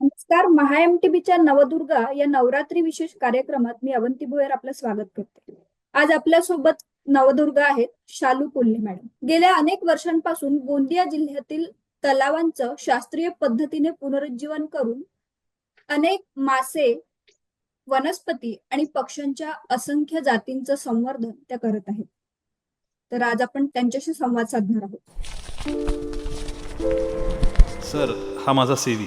नमस्कार महा एमटीबीच्या नवदुर्गा या नवरात्री विशेष कार्यक्रमात मी अवंती भोयर आपलं स्वागत करते. आज आपल्यासोबत नवदुर्गा आहेत शालू कोल्हे मॅडम. गेल्या अनेक वर्षांपासून गोंदिया जिल्ह्यातील तलावांचं शास्त्रीय पद्धतीने पुनरुज्जीवन करून अनेक मासे वनस्पती आणि पक्ष्यांच्या असंख्य जातींचं संवर्धन त्या करत आहेत. तर आज आपण त्यांच्याशी संवाद साधणार आहोत. सर हा माझा सेवी.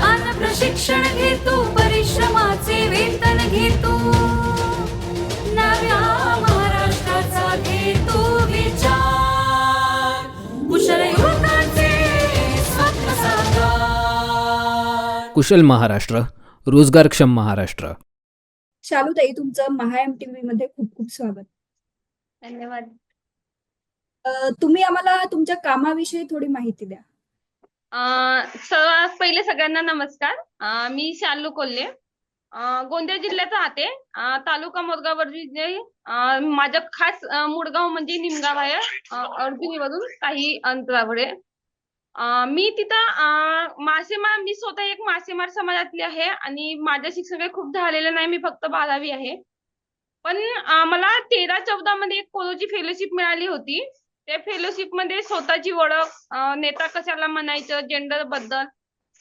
प्रशिक्षण घे तू परिश्रमाचे वेतन घे तू नव्या महाराष्ट्राचा घे तू विचार. कुशल युवकाचे स्वप्न साकार. कुशल महाराष्ट्र रोजगारक्षम महाराष्ट्र. शालूताई तुमचं महा एमटीव्ही मध्ये खूप खूप स्वागत. धन्यवाद. तुम्ही आम्हाला तुमच्या कामाविषयी थोडी माहिती द्या. सर्वात पहिले सगळ्यांना नमस्कार. अं, मी शालू कोल्हे. अं, गोंदिया जिल्ह्यात राहते. अं, तालुका मोरगाववरती जे माझं खास अं, म्हणजे निमगाव आहे अं, अर्जुनीवरून काही अंतरावर आहे. अं, मी तिथं अं, मासेमार मी स्वतः एक मासेमार समाजातली आहे आणि माझं शिक्षण काही खूप झालेलं नाही. मी फक्त बारावी आहे. पण अं, मला तेरा चौदा मध्ये एक कोरोची फेलोशिप मिळाली होती. त्या फेलोशिपमध्ये स्वतःची ओळख नेता कशाला म्हणायचं जेंडरबद्दल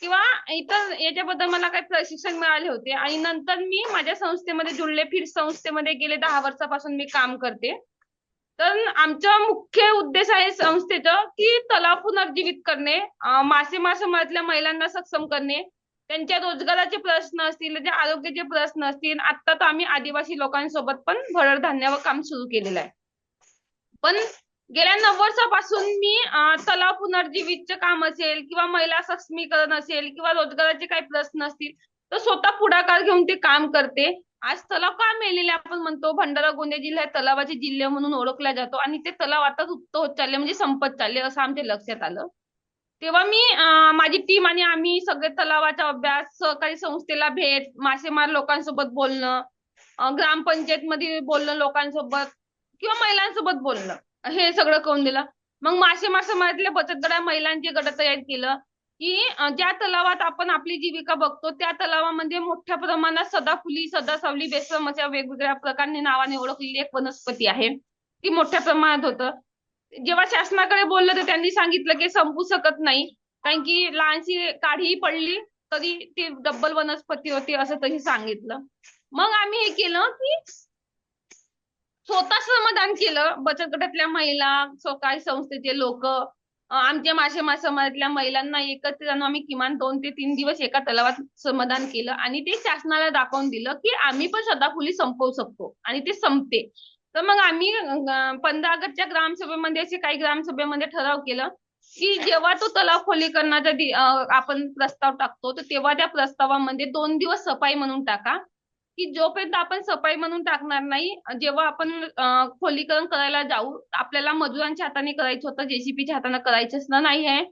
किंवा इतर याच्याबद्दल मला काही प्रशिक्षण मिळाले होते. आणि नंतर मी माझ्या संस्थेमध्ये जुळले. फिर संस्थेमध्ये गेले दहा वर्षापासून मी काम करते. तर आमचा मुख्य उद्देश आहे संस्थेचं की तलाव पुनर्जीवित करणे मासे मासेमारीतल्या महिलांना सक्षम करणे. त्यांच्या रोजगाराचे प्रश्न असतील त्यांच्या आरोग्याचे प्रश्न असतील. आता तर आम्ही आदिवासी लोकांसोबत पण भरडधान्यावर काम सुरू केलेलं आहे. पण गेल्या नऊ वर्षापासून मी तलाव पुनर्जीवितचे काम असेल किंवा महिला सक्षमीकरण असेल किंवा रोजगाराचे काही प्रश्न असतील तर स्वतः पुढाकार घेऊन ते काम करते. आज तलाव का मेलेले आपण म्हणतो? भंडारा गोंदिया जिल्हा तलावाचे जिल्हे म्हणून ओळखला जातो आणि ते तलाव आता लुप्त होत चालले म्हणजे संपत चालले असं आमच्या लक्षात आलं. तेव्हा मी माझी टीम आणि आम्ही सगळे तलावाचा अभ्यास सहकारी संस्थेला भेट मासेमार लोकांसोबत बोलणं ग्रामपंचायत ग्रामपंचायतमध्ये बोलणं लोकांसोबत किंवा महिलांसोबत बोलणं. हे सगळं करून दिलं. मग मासे मासेमारीतल्या बचत गटा महिलांचे गट तयार केलं की ज्या तलावात आपण आपली जीविका बघतो त्या तलावामध्ये मोठ्या प्रमाणात सदाफुली सदासावली बेसम अशा वेगवेगळ्या प्रकारे नावाने ओळखलेली एक वनस्पती आहे. ती मोठ्या प्रमाणात होतं. जेव्हा शासनाकडे बोललं तर त्यांनी सांगितलं की संपू शकत नाही. कारण की लहानशी काढी पडली तरी ती डब्बल वनस्पती होती असं तरी सांगितलं. मग आम्ही हे केलं की स्वतः श्रमदान केलं. बचत गटातल्या महिला सहकारी संस्थेचे लोक आमच्या मासे समाजातल्या महिलांना एकत्र आम्ही किमान दोन ते तीन दिवस एका तलावात श्रमदान केलं. आणि ते शासनाला दाखवून दिलं की आम्ही पण सदाफुली संपवू शकतो. आणि ते संपते. तर मग आम्ही पंधरा ऑगस्टच्या ग्रामसभेमध्ये असे काही ग्रामसभेमध्ये ठराव केलं की जेव्हा तो तलाव खोलीकरणाचा दि- आपण प्रस्ताव टाकतो तर तेव्हा त्या प्रस्तावामध्ये दोन दिवस सफाई म्हणून टाका. की जोपर्यंत आपण सफाई म्हणून टाकणार नाही जेव्हा आपण खोलीकरण करायला जाऊ आपल्याला मजुरांच्या हाताने करायचं होतं जेसीपीच्या हाताने करायचं ना नाही आहे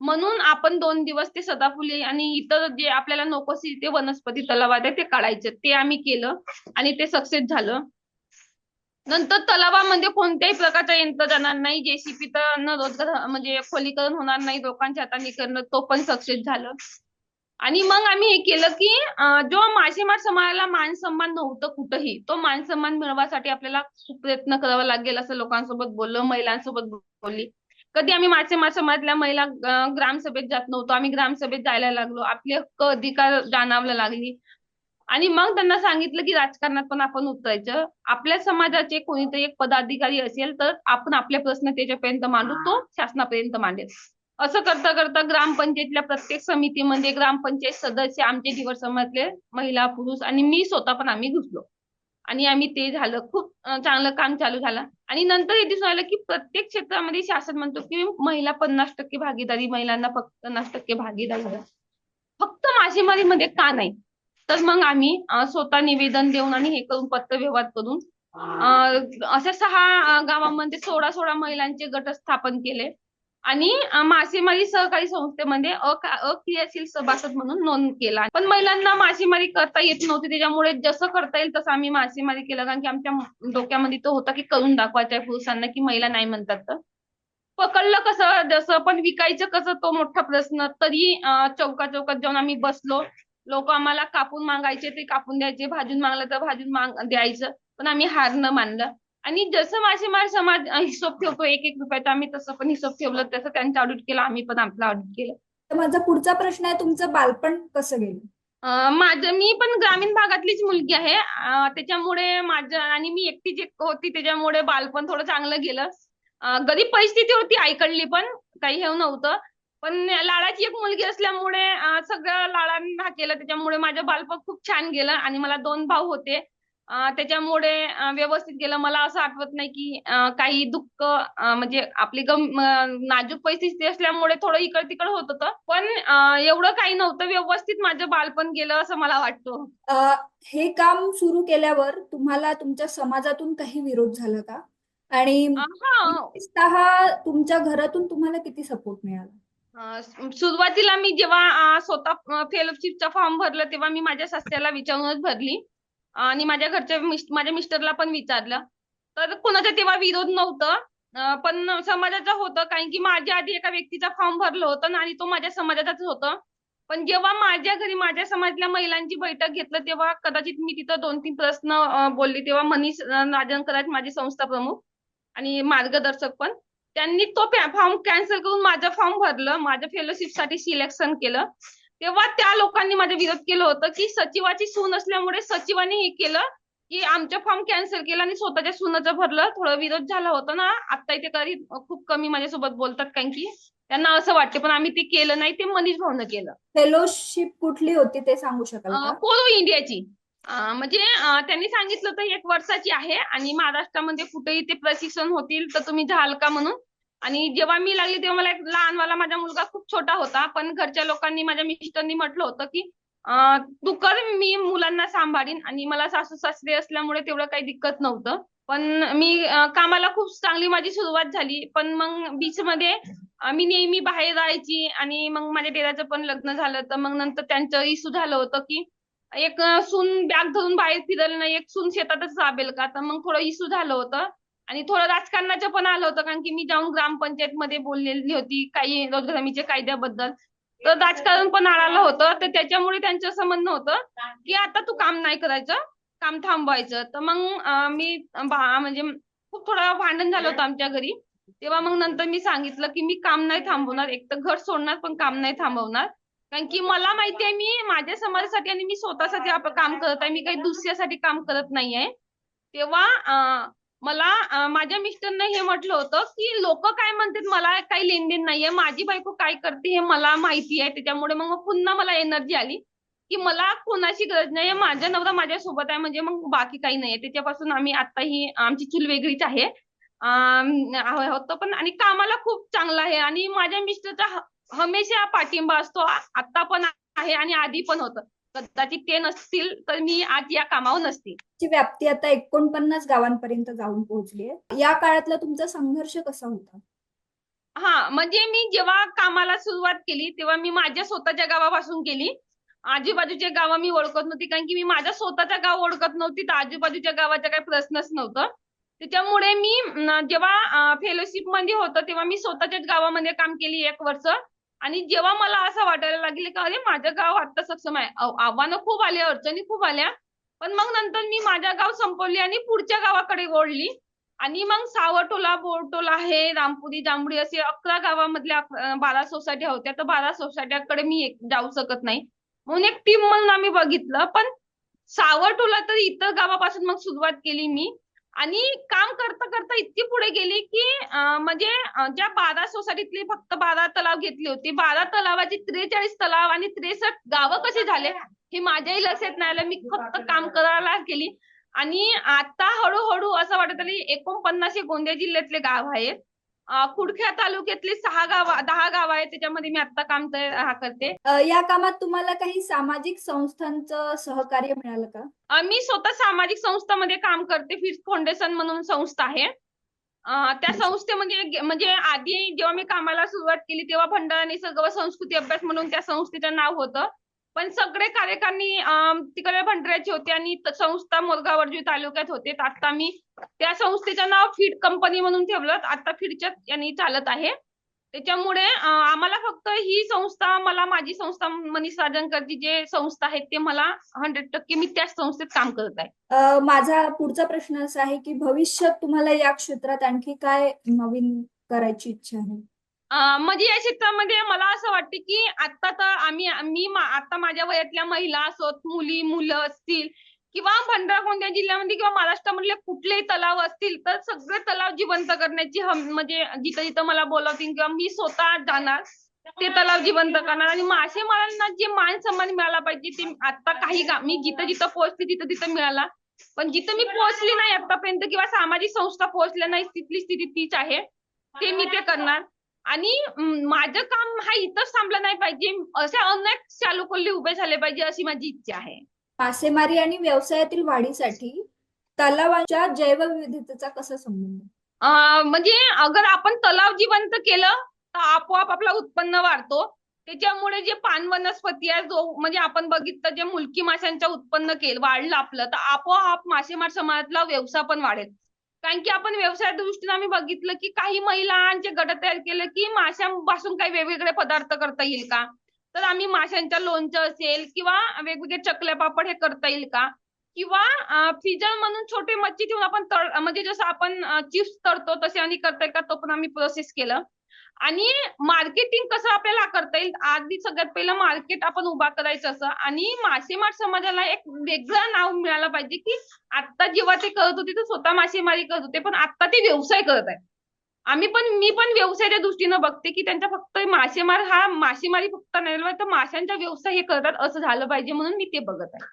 म्हणून आपण दोन दिवस ते सदाफुली आणि इतर जे आपल्याला नकोसी ते वनस्पती तलावात आहे ते काढायचे. ते आम्ही केलं आणि ते सक्सेस झालं. नंतर तलावामध्ये कोणत्याही प्रकारचं यंत्र जाणार नाही. जेसीपी तर रोजगार म्हणजे खोलीकरण होणार नाही लोकांच्या हाताने करणं तो पण सक्सेस झालं. आणि मग आम्ही हे केलं की जो मासेमार समाजाला मान सन्मान नव्हतं कुठंही तो मान सन्मान मिळवासाठी आपल्याला खूप प्रयत्न करावा लागेल असं लोकांसोबत बोललो महिलांसोबत बोलली. कधी आम्ही मासेमार समाजातल्या महिला ग्रामसभेत जात नव्हतो. आम्ही ग्रामसभेत जायला लागलो. आपले हक्क अधिकार जाणवायला लागली. आणि मग त्यांना सांगितलं की राजकारणात पण आपण उतरायचं. आपल्या समाजाचे कोणीतरी एक पदाधिकारी असेल तर आपण आपले प्रश्न त्याच्यापर्यंत मांडू. तो शासनापर्यंत मांडेल. असं करता करता ग्रामपंचायतल्या प्रत्येक समितीमध्ये ग्रामपंचायत सदस्य आमचे दिवस समाजातले महिला पुरुष आणि मी स्वतः पण आम्ही घुसलो. आणि आम्ही ते झालं खूप चांगलं काम चालू झालं. आणि नंतर हे दिसून आलं की प्रत्येक क्षेत्रामध्ये शासन म्हणतो की महिला पन्नास टक्के भागीदारी महिलांना फक्त पन्नास टक्के भागीदारी फक्त मासेमारीमध्ये का नाही? तर मग आम्ही स्वतः निवेदन देऊन आणि हे करून पत्रव्यवहार करून अशा सहा गावांमध्ये सोळा सोळा महिलांचे गट स्थापन केले. आणि मासेमारी सहकारी संस्थेमध्ये अक्रियाशील सभासद म्हणून नोंद केला. पण महिलांना मासेमारी करता येत नव्हती. त्याच्यामुळे जसं करता येईल तसं आम्ही मासेमारी केलं. कारण की आमच्या डोक्यामध्ये तो होता की करून दाखवायचं आहे पुरुषांना की महिला नाही म्हणतात तर. पकडलं कसं? जसं पण विकायचं कसं? तो मोठा प्रश्न. तरी चौका चौकात जाऊन आम्ही बसलो. लोक आम्हाला कापून मागायचे. ते कापून द्यायचे. भाजून मागलं तर भाजून माग द्यायचं. पण आम्ही हार न मानलं. आणि जसं मासेमार समाज हिशोब ठेवतो एक एक रुपयाचा आम्ही तसं पण हिशोब ठेवलं तसं त्यांचं ऑडिट केलं आम्ही पण आपलं ऑडिट केलं. तर माझा पुढचा प्रश्न आहे तुमचं बालपण कसं गेलं? माझं मी पण ग्रामीण भागातलीच मुलगी आहे. त्याच्यामुळे माझं आणि मी एकटीच एक होती त्याच्यामुळे बालपण थोडं चांगलं गेलं. गरीब परिस्थिती होती आईकडली पण काही हे नव्हतं. पण लाडाची एक मुलगी असल्यामुळे सगळं लाडांना केलं त्याच्यामुळे माझं बालपण खूप छान गेलं आणि मला दोन भाऊ होते. त्याच्यामुळे व्यवस्थित गेलं. मला असं आठवत नाही की काही दुःख म्हणजे आपली गम नाजूक परिस्थिती असल्यामुळे थोडं इकड तिकड होत होतं. पण एवढं काही नव्हतं. व्यवस्थित माझं बालपण गेलं असं मला वाटतं. हे काम सुरू केल्यावर तुम्हाला तुमच्या समाजातून काही विरोध झाला का? आणि हा. तुमच्या घरातून तुम्हाला किती सपोर्ट मिळाला? सुरुवातीला मी जेव्हा स्वतः फेलोशिपचा फॉर्म भरला तेव्हा मी माझ्या सासऱ्याला विचारूनच भरली. आणि माझ्या घरच्या माझ्या मिस्टरला पण विचारलं. तर कोणाचा तेव्हा विरोध नव्हतं. पण समाजाचं होतं कारण की माझ्या आधी एका व्यक्तीचा फॉर्म भरलं होतं आणि तो माझ्या समाजाचाच होतं. पण जेव्हा माझ्या घरी माझ्या समाजातल्या महिलांची बैठक घेतलं तेव्हा कदाचित मी तिथं दोन तीन प्रश्न बोलले. तेव्हा मनीष अं, राजनकर आहेत माझे संस्था प्रमुख आणि मार्गदर्शक पण. त्यांनी तो फॉर्म कॅन्सल करून माझं फॉर्म भरलं. माझ्या फेलोशिपसाठी सिलेक्शन केलं. तेव्हा त्या लोकांनी माझा विरोध केलं होतं की सचिवाची सून असल्यामुळे सचिवाने हे केलं की आमचं फॉर्म कॅन्सल केलं आणि स्वतःच्या सुनाचं भरलं. थोडं विरोध झाला होता ना. आता इथे कधी खूप कमी माझ्यासोबत बोलतात कारण की त्यांना असं वाटते पण आम्ही ते केलं नाही ते मनीष भाऊनं केलं. फेलोशिप कुठली होती ते सांगू शकाल कोरो इंडियाची. म्हणजे त्यांनी सांगितलं होतं एक वर्षाची आहे आणि महाराष्ट्रामध्ये कुठेही ते प्रशिक्षण होतील तर तुम्ही जाल का म्हणून? आणि जेव्हा मी लागली तेव्हा मला एक लहानवाला माझा मुलगा खूप छोटा होता. पण घरच्या लोकांनी माझ्या मिस्टरनी म्हटलं होतं की तू कर मी मुलांना सांभाळीन. आणि मला सासू सासरे असल्यामुळे तेवढं काही दिक्कत नव्हतं. पण मी कामाला खूप चांगली माझी सुरुवात झाली. पण मग बीच मध्ये मी नेहमी बाहेर राहायची आणि मग माझ्या डेराचं पण लग्न झालं. तर मग नंतर त्यांचं इशू झालं होतं की एक सून बॅग धरून बाहेर फिरल नाही एक सून शेतातच राबेल का? तर मग थोडं इशू झालं होतं. आणि थोडं राजकारणाचं पण आलं होतं कारण की मी जाऊन ग्रामपंचायत मध्ये बोललेली होती काही रोजगार हमीच्या कायद्याबद्दल. तर राजकारण पण आलं होतं तर त्याच्यामुळे त्यांचं असं म्हणणं होतं की आता तू काम नाही करायचं काम थांबवायचं. तर मग मी म्हणजे खूप थोडं भांडण झालं होतं आमच्या घरी. तेव्हा मग नंतर मी सांगितलं की मी काम नाही थांबवणार एक तर घर सोडणार पण काम नाही थांबवणार. कारण की मला माहिती आहे मी माझ्या समाजासाठी आणि मी स्वतःसाठी काम करत आहे मी काही दुसऱ्यासाठी काम करत नाहीये. तेव्हा मला माझ्या मिस्टरनं हे म्हटलं होतं की लोक काय म्हणतात मला काही लेनदेन नाहीये माझी बायको काय करते हे मला माहिती आहे. त्याच्यामुळे मग पुन्हा मला एनर्जी आली की मला कोणाची गरज नाहीये माझा नवरा माझ्या सोबत आहे म्हणजे मग बाकी काही नाहीये. त्याच्यापासून आम्ही आता ही आमची चूल वेगळीच आहे. होतं पण आणि कामाला खूप चांगलं आहे. आणि माझ्या मिस्टरचा हमेशा पाठिंबा असतो आता पण आहे आणि आधी पण होतं. कदाचित ते नसतील तर मी आज या कामावर नसते. ची व्याप्ती आता एकोणपन्नास गावांपर्यंत जाऊन पोहोचली आहे. या काळातला तुमचा संघर्ष कसा होता? हा म्हणजे मी जेव्हा कामाला सुरुवात केली तेव्हा मी माझ्या स्वतःच्या गावापासून केली. आजूबाजूचे गाव मी ओळखत नव्हती कारण की मी माझ्या स्वतःच्या गाव ओळखत नव्हती तर आजूबाजूच्या गावाचा काही प्रश्नच नव्हतं. त्याच्यामुळे मी जेव्हा फेलोशिपमध्ये होतं तेव्हा मी स्वतःच्याच गावामध्ये काम केली एक वर्ष. आणि जेव्हा मला असं वाटायला लागले का अरे माझं गाव आता सक्षम आहे. आव्हानं खूप आली अडचणी खूप आल्या. पण मग नंतर मी माझ्या गाव संपवली आणि पुढच्या गावाकडे ओढली आणि मग सावटोला बोरटोला हे रामपुरी जांभळी असे अकरा गावामधल्या बारा सोसायट्या होत्या. तर बारा सोसायट्याकडे मी एक- जाऊ शकत नाही. म्हणून एक टीम म्हणून आम्ही बघितलं. पण सावटोला तर इतर गावापासून मग सुरुवात केली मी. आणि काम करता करता इतकी पुढे गेली की म्हणजे ज्या बारा सोसायटीतली फक्त बारा तलाव घेतली होती बारा तलावाची त्रेचाळीस तलाव आणि त्रेसष्ट गावं कशी झाले हे माझ्याही लक्षात नाही आलं. मी फक्त काम करायला गेली. आणि आता हळूहळू असं वाटत आली एकोणपन्नास हे गोंदिया जिल्ह्यातले गाव आहेत. कुडख्या तालुक्यातले सहा गाव दहा गाव आहेत त्याच्यामध्ये मी आता काम हा करते. या कामात तुम्हाला काही सामाजिक संस्थांचं सहकार्य मिळालं का? मी स्वतः सामाजिक संस्थामध्ये काम करते फिट फाउंडेशन म्हणून संस्था आहे. त्या संस्थेमध्ये म्हणजे आधी जेव्हा मी कामाला सुरुवात केली तेव्हा भंडारा निसर्ग व संस्कृती अभ्यास म्हणून त्या संस्थेचं नाव होतं. पण सगळे कार्यकारणी तिकडे भंडाऱ्याचे होते आणि संस्था मोरगावरजी तालुक्यात होते. आता मी त्या संस्थेचं नाव फीड कंपनी म्हणून ठेवलं. आता फीडच्या यांनी चालत आहे. त्याच्यामुळे आम्हाला फक्त ही संस्था मला माझी संस्था मनीष राजनकरची जे संस्था आहे ते मला हंड्रेड टक्के मी त्याच संस्थेत काम करत आहे. माझा पुढचा प्रश्न असा आहे की भविष्यात तुम्हाला या क्षेत्रात आणखी काय नवीन करायची इच्छा आहे? म्हणजे या क्षेत्रामध्ये मला असं वाटतं की आता तर आम्ही मी आता माझ्या वयातल्या महिला असोत मुली मुलं असतील किंवा भंडारा गोंदिया जिल्ह्यामध्ये किंवा महाराष्ट्रामधले कुठलेही तलाव असतील तर सगळे तलाव जिवंत करण्याची हम म्हणजे जिथं जिथं मला बोलावतील किंवा मी स्वतः जाणार ते तलाव जिवंत करणार. आणि मासेमारांना जे मान सन्मान मिळाला पाहिजे ते आता काही मी जिथं जिथं पोहोचते तिथं तिथं मिळाला. पण जिथं मी पोहोचली नाही आतापर्यंत किंवा सामाजिक संस्था पोहोचल्या नाही तिथली स्थिती तीच आहे ते मी ते करणार. आणि माझं काम हा इथंच थांबलं नाही पाहिजे. अशा अनेक चालू कोल्हे उभे झाले पाहिजे अशी माझी इच्छा आहे. मासेमारी आणि व्यवसायातील वाढीसाठी तलावांच्या जैवविविधतेचा कसा संबंध? म्हणजे अगर आपण तलाव जिवंत केलं तर आपोआप आपलं उत्पन्न वाढतो. त्याच्यामुळे जे पान वनस्पती आहे जो म्हणजे आपण बघितलं जे मुलकी माशांचं उत्पन्न केलं वाढलं आपलं तर आपोआप मासेमार समाजातला व्यवसाय पण वाढेल. कारण की आपण व्यवसाय दृष्टीने आम्ही बघितलं की काही महिलांचे गट तयार केले की माशांपासून काही वेगवेगळे पदार्थ करता येईल का? तर आम्ही माशांच्या लोणचं असेल किंवा वेगवेगळे चकल्या पापड हे करता येईल का? किंवा फ्रीजर म्हणून छोटे मच्छी ठेवून आपण म्हणजे जसं आपण चिप्स तळतो तसे आणि करता येईल का? तो पण आम्ही प्रोसेस केलं. आणि मार्केटिंग कसं आपल्याला करता येईल? आधी सगळ्यात पहिलं मार्केट आपण उभा करायचं असं. आणि मासेमार समाजाला एक वेगळं नाव मिळालं पाहिजे की आता जेव्हा ते करत होते तर स्वतः मासेमारी करत होते पण आता ते व्यवसाय करत आहे आम्ही पण मी पण व्यवसायाच्या दृष्टीनं बघते की त्यांचा फक्त मासेमार हा मासेमारी फक्त नाही तर माशांचा व्यवसाय हे करतात असं झालं पाहिजे म्हणून मी ते बघत आहे.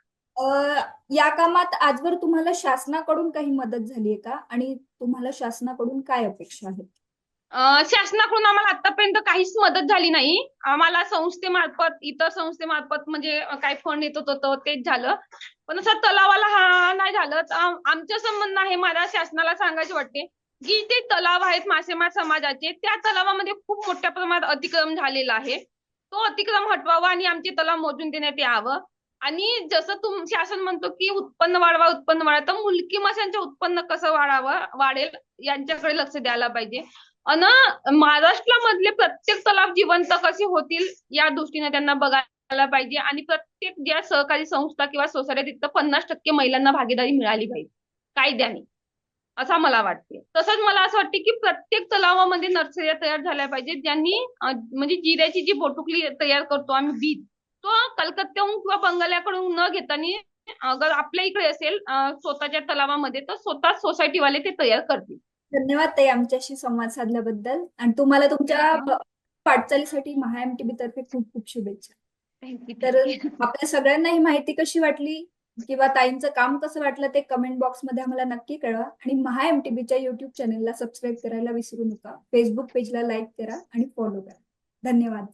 या कामात आजवर तुम्हाला शासनाकडून काही मदत झाली आहे का? आणि तुम्हाला शासनाकडून काय अपेक्षा आहेत? शासनाकडून आम्हाला आतापर्यंत काहीच मदत झाली नाही. आम्हाला संस्थेमार्फत इतर संस्थेमार्फत म्हणजे काही फंड येत होतं तेच झालं. पण असं तलावाला हा नाही झालं आमच्या संबंध आहे मला शासनाला सांगायचे वाटते की ते तलाव आहेत मासेमार समाजाचे त्या तलावामध्ये खूप मोठ्या प्रमाणात अतिक्रम झालेला आहे. तो अतिक्रम हटवावा आणि आमचे तलाव मोजून देण्यात यावं. आणि जसं तुम शासन म्हणतो की उत्पन्न वाढवा उत्पन्न वाढवा तर मुलकी माशांचं उत्पन्न कसं वाढावं वाढेल यांच्याकडे लक्ष द्यायला पाहिजे. अन महाराष्ट्रामधले प्रत्येक तलाव जिवंत कसे होतील या दृष्टीने त्यांना बघायला पाहिजे. आणि प्रत्येक ज्या सहकारी संस्था किंवा सोसायटी तिथं पन्नास टक्के महिलांना भागीदारी मिळाली पाहिजे. कायद्याने. असं मला वाटते तसंच मला असं वाटते की प्रत्येक तलावामध्ये नर्सऱ्या तयार झाल्या पाहिजेत ज्यांनी म्हणजे जिऱ्याची जी बोटुकली तयार करतो आम्ही बीज तो कलकत्त्याहून किंवा बंगाल्याकडून न घेताना अगर आपल्या इकडे असेल स्वतःच्या तलावामध्ये तर स्वतः सोसायटीवाले ते तयार करतील. धन्यवाद ताई आमच्याशी संवाद साधल्याबद्दल. आणि तुम्हाला तुमच्या ब- वाटचालीसाठी महा एमटीबी तर्फे खूप खूप शुभेच्छा. तर. आपल्या सगळ्यांना ही माहिती कशी वाटली किंवा ताईंचं काम कसं वाटलं ते कमेंट बॉक्समध्ये आम्हाला नक्की कळवा. आणि महा एमटीबीच्या युट्यूब चॅनेलला सबस्क्राईब करायला विसरू नका. फेसबुक पेजला लाईक करा आणि फॉलो करा. धन्यवाद.